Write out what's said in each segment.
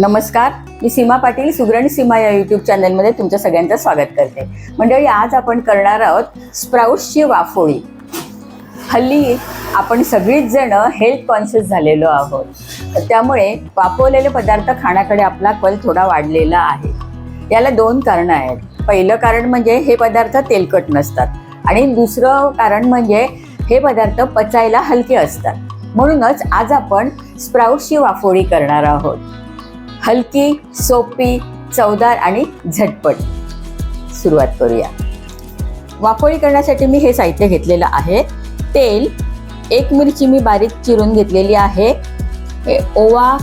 नमस्कार मी सीमा पाटील सुगरण सीमा या यूट्यूब चॅनलमध्ये तुमच्या सगळ्यांचं स्वागत करते. मंडळी आज आपण करणार आहोत स्प्राऊट्सची वाफोळी. हल्ली आपण सगळीच जण हेल्थ कॉन्शियस झालेलो आहोत. त्यामुळे वाफवलेले पदार्थ खाण्याकडे आपला कल थोडा वाढलेला आहे. याला दोन कारणं आहेत. पहिलं कारण म्हणजे हे पदार्थ तेलकट नसतात आणि दुसरं कारण म्हणजे हे पदार्थ पचायला हलके असतात. म्हणूनच आज आपण स्प्राऊट्सची वाफोळी करणार आहोत. हलकी सोपी चवदार आणि झटपट. सुरुवात करूया. वाफोळी करण्यासाठी मी हे साहित्य घेतलेलं आहे. तेल एक मिरची मी बारीक चिरून घेतलेली आहे. ओवा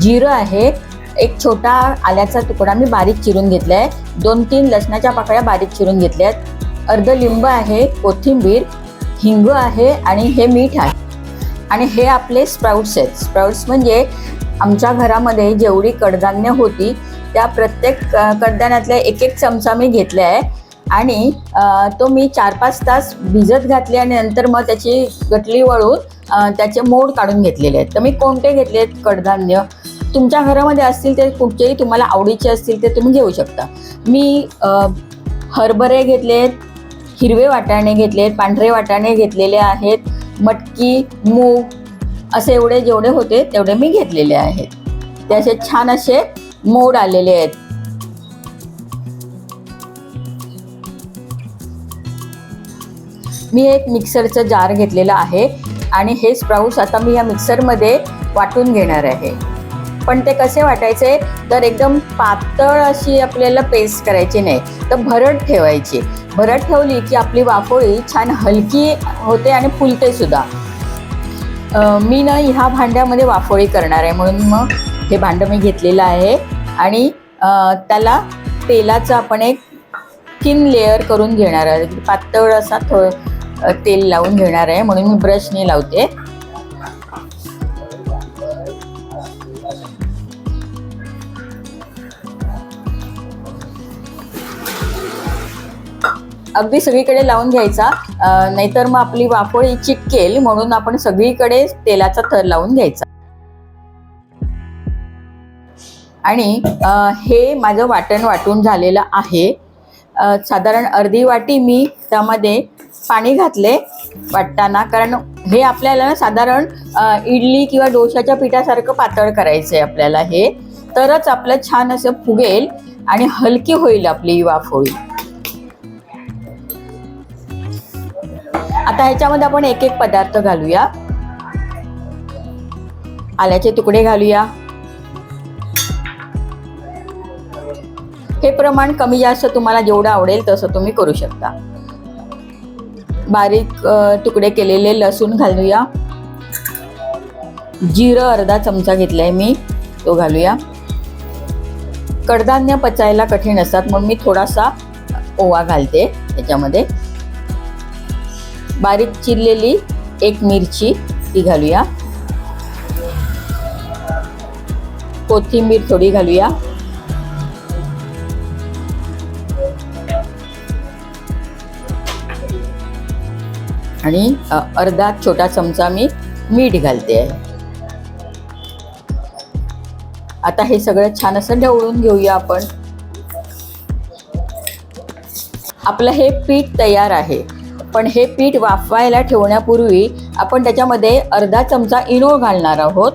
जिरं आहे. एक छोटा आल्याचा तुकडा मी बारीक चिरून घेतला आहे दोन तीन लसणाच्या पाकळ्या बारीक चिरून घेतल्या आहेत अर्ध लिंब आहे कोथिंबीर हिंग आहे आणि हे मीठ आहे. आणि हे आपले स्प्राउट्स आहेत. स्प्राउट्स म्हणजे आमच्या घरामध्ये जेवढी कडधान्य होती त्या प्रत्येक कडधान्यातल्या एक एक चमचा मी घेतला आहे. आणि तो मी चार पाच तास भिजत घातले आणि नंतर मग त्याची गटली वळून त्याचे मोड काढून घेतलेले आहेत. तर मी कोणते घेतले आहेत कडधान्य? तुमच्या घरामध्ये असतील ते कुठचेही तुम्हाला आवडीचे असतील ते तुम्ही घेऊ शकता. मी हरभरे घेतले आहेत हिरवे वाटाणे घेतले आहेत पांढरे वाटाणे घेतलेले आहेत मटकी मूग असे एवढे जेवढे होते तेवढे मी घेतलेले आहेत. ते असे छान असे मोड आलेले आहेत. मी एक मिक्सरचं जार घेतलेलं आहे आणि हे स्प्राऊस आता मी या मिक्सरमध्ये वाटून घेणार आहे. पण ते कसे वाटायचे? तर एकदम पातळ अशी आपल्याला पेस्ट करायची नाही तर भरड ठेवायची. भरड ठेवली की आपली वाफोळी छान हलकी होते आणि फुलते सुद्धा. मी ना ह्या भांड्यामध्ये वाफोळी करणार आहे. म्हणून मग हे भांडं मी घेतलेलं आहे. आणि त्याला तेलाचं आपण एक थिन लेअर करून घेणार आहे. पातळ असा थो तेल लावून घेणार आहे. म्हणून मी ब्रशने लावते. अगदी सगळीकडे लावून घ्यायचा. नाहीतर मग आपली वाफोळी चिटकेल म्हणून आपण सगळीकडे तेलाचा थर लावून घ्यायचा. आणि हे माझं वाटण वाटून झालेलं आहे. साधारण अर्धी वाटी मी त्यामध्ये पाणी घातले वाटताना. कारण हे आपल्याला साधारण इडली किंवा डोशाच्या पिठासारखं पातळ करायचं आहे आपल्याला हे. तरच आपलं छान असं फुगेल आणि हलकी होईल आपली वाफोळी. आता ह्याच्यामध्ये आपण एक एक पदार्थ घालूया. आल्याचे तुकडे घालूया. हे प्रमाण कमी जास्त तुम्हाला जेवढं आवडेल तसं तुम्ही करू शकता. बारीक तुकडे केलेले लसूण घालूया. जिरं अर्धा चमचा घेतलाय मी तो घालूया. कडधान्य पचायला कठीण असतात म्हणून मी थोडासा ओवा घालते त्याच्यामध्ये बारीक चिरलेली एक मिरची ती घालूया. कोथिंबीर थोडी घालूया. आणि अर्धा छोटा चमचा मी मीठ घालते. आहे आता हे सगळं छान असं ढवळून घेऊया आपण. आपलं हे पीठ तयार आहे. पण हे पीठ वाफवायला ठेवण्यापूर्वी आपण त्याच्यामध्ये अर्धा चमचा इनो घालणार आहोत.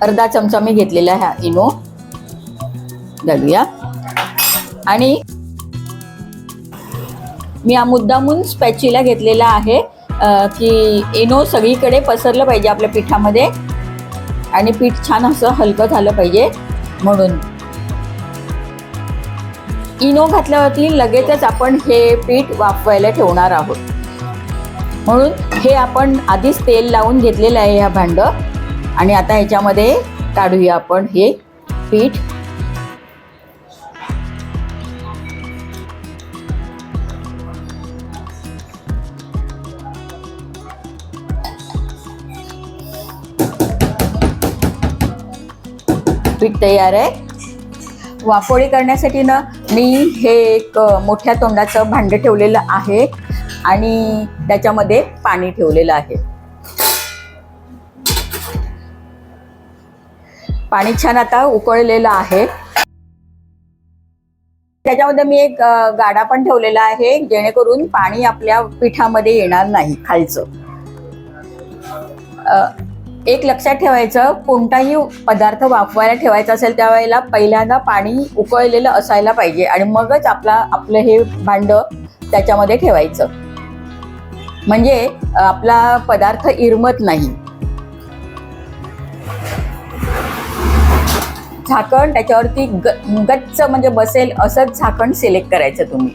अर्धा चमचा मी घेतलेला हा इनो. घालूया. आणि मी हा मुद्दामून स्पॅचिला घेतलेला आहे. की इनो सगळीकडे पसरलं पाहिजे आपल्या पिठामध्ये. आणि पीठ छान असं हलकं झालं पाहिजे म्हणून. इनो घातल्यावरती लगेचच आपण हे पीठ वाफवायला ठेवणार आहोत. म्हणून हे आपण आधीच तेल लावून घेतलेलं आहे ह्या भांडं. आणि आता ह्याच्यामध्ये काढूया आपण हे पीठ. पीठ तयार आहे. वाफोळी करण्यासाठी ना मी हे एक मोठ्या तोंडाचं भांडं ठेवलेलं आहे आणि त्याच्यामध्ये पाणी ठेवलेलं आहे. पाणी छान आता उकळलेलं आहे. त्याच्यामध्ये मी एक गाडा पण ठेवलेला आहे जेणेकरून पाणी आपल्या पिठामध्ये येणार नाही खालचं. एक लक्षात ठेवायचं कोणताही पदार्थ वाफवायला ठेवायचा असेल त्यावेळेला पहिल्यांदा पाणी उकळलेलं असायला पाहिजे आणि मगच आपला आपलं हे भांड त्याच्यामध्ये ठेवायचं. म्हणजे आपला पदार्थ इरमत नाही. झाकण त्याच्यावरती ग गच्च म्हणजे बसेल असंच झाकण सिलेक्ट करायचं तुम्ही.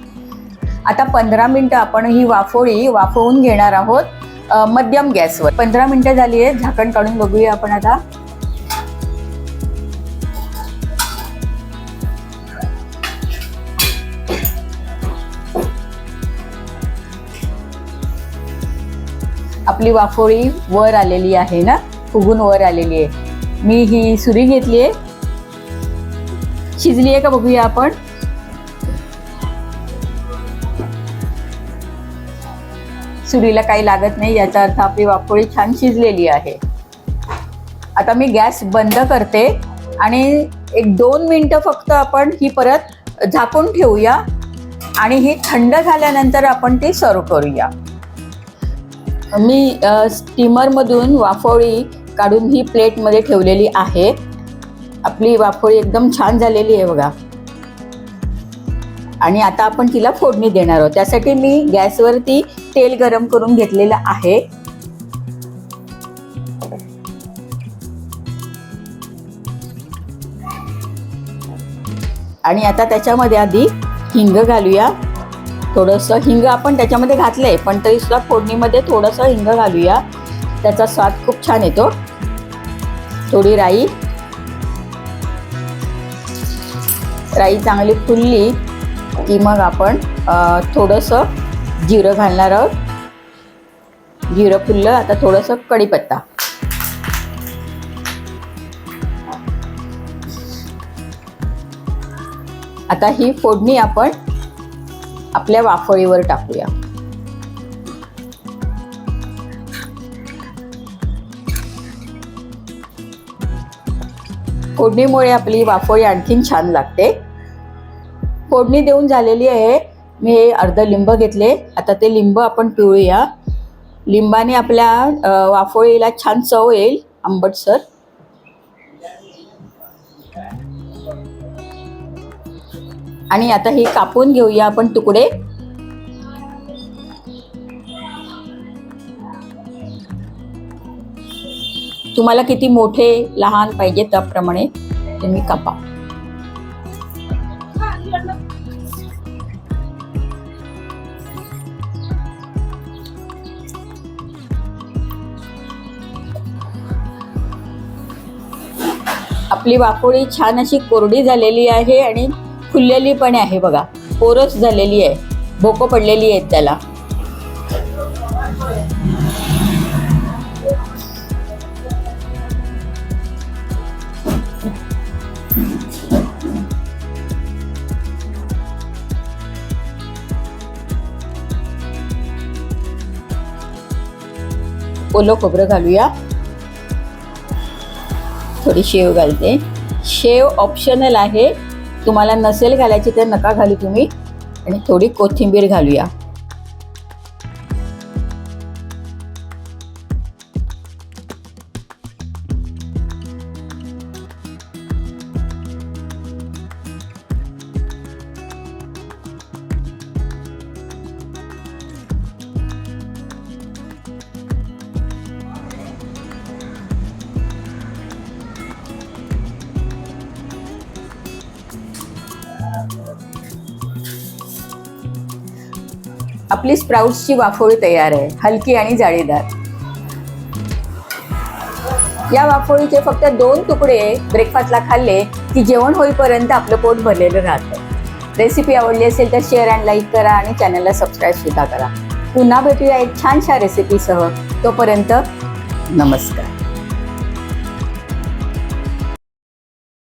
आता पंधरा मिनटं आपण ही वाफोळी वाफवून घेणार आहोत. मध्यम गॅसवर. पंधरा मिनटं झाली आहे झाकण काढून बघूया आपण आता. आपली वाफोळी वर आलेली आहे ना? फुगून वर आलेली आहे. मी ही सुरी घेतली आहे. शिजली आहे का बघूया आपण? चुलीला काही लागत नाही याचा अर्थ आपली वाफोळी छान शिजलेली आहे. आता मी गॅस बंद करते आणि एक दोन मिनटं फक्त आपण ही परत झाकून ठेवूया आणि ही थंड झाल्यानंतर आपण ती सर्व करूया. मी स्टीमरमधून वाफोळी काढून ही प्लेटमध्ये ठेवलेली आहे. आपली वाफोळी एकदम छान झालेली आहे बघा. आणि आता आपण तिला फोडणी देणार आहोत. त्यासाठी मी गॅसवरती तेल गरम करून घेतलेलं आहे. आणि आता त्याच्यामध्ये आधी हिंग घालूया. थोडंसं हिंग आपण त्याच्यामध्ये घातलंय पण तरी सुद्धा फोडणीमध्ये थोडंसं हिंग घालूया. त्याचा स्वाद खूप छान येतो. थोडी राई. राई चांगली फुलली. की मग आपण थोडंसं जिरं घालणार आहोत. जिरं फुललं आता थोडंसं कढीपत्ता आता ही फोडणी आपण आपल्या वाफळीवर टाकूया. फोडणीमुळे आपली वाफोळी आणखीन छान लागते. फोडणी देऊन झालेली आहे. मी हे अर्ध लिंब घेतले. आता ते लिंब आपण पिळूया. लिंबाने आपल्या वाफोळीला छान चव येईल. आंबटसर आणि आता हे कापून घेऊया आपण तुकडे. तुम्हाला किती मोठे लहान पाहिजे त्याप्रमाणे तुम्ही कापा. आपली वाकोळी छान अशी कोरडी झालेली आहे आणि फुललेली पण आहे बघा. पोरस झालेली आहे. भोकं पडलेली आहेत त्याला. ओलं खोबरं घालूया. थोडी शेव घालते. शेव ऑप्शनल आहे. तुम्हाला नसेल घालायची तर नका घालू तुम्ही. आणि थोडी कोथिंबीर घालूया. आपली स्प्राउट्सची वाफोळी तयार आहे हलकी आणि जाळीदार. या वाफोळीचे फक्त दोन तुकडे ब्रेकफास्टला खाल्ले की जेवण होईपर्यंत आपलं पोट भरलेलं राहतं. रेसिपी आवडली असेल तर शेअर अँड लाईक करा आणि चॅनलला सबस्क्राईब सुद्धा करा. पुन्हा भेटूया एक छानशा रेसिपीसह तोपर्यंत नमस्कार.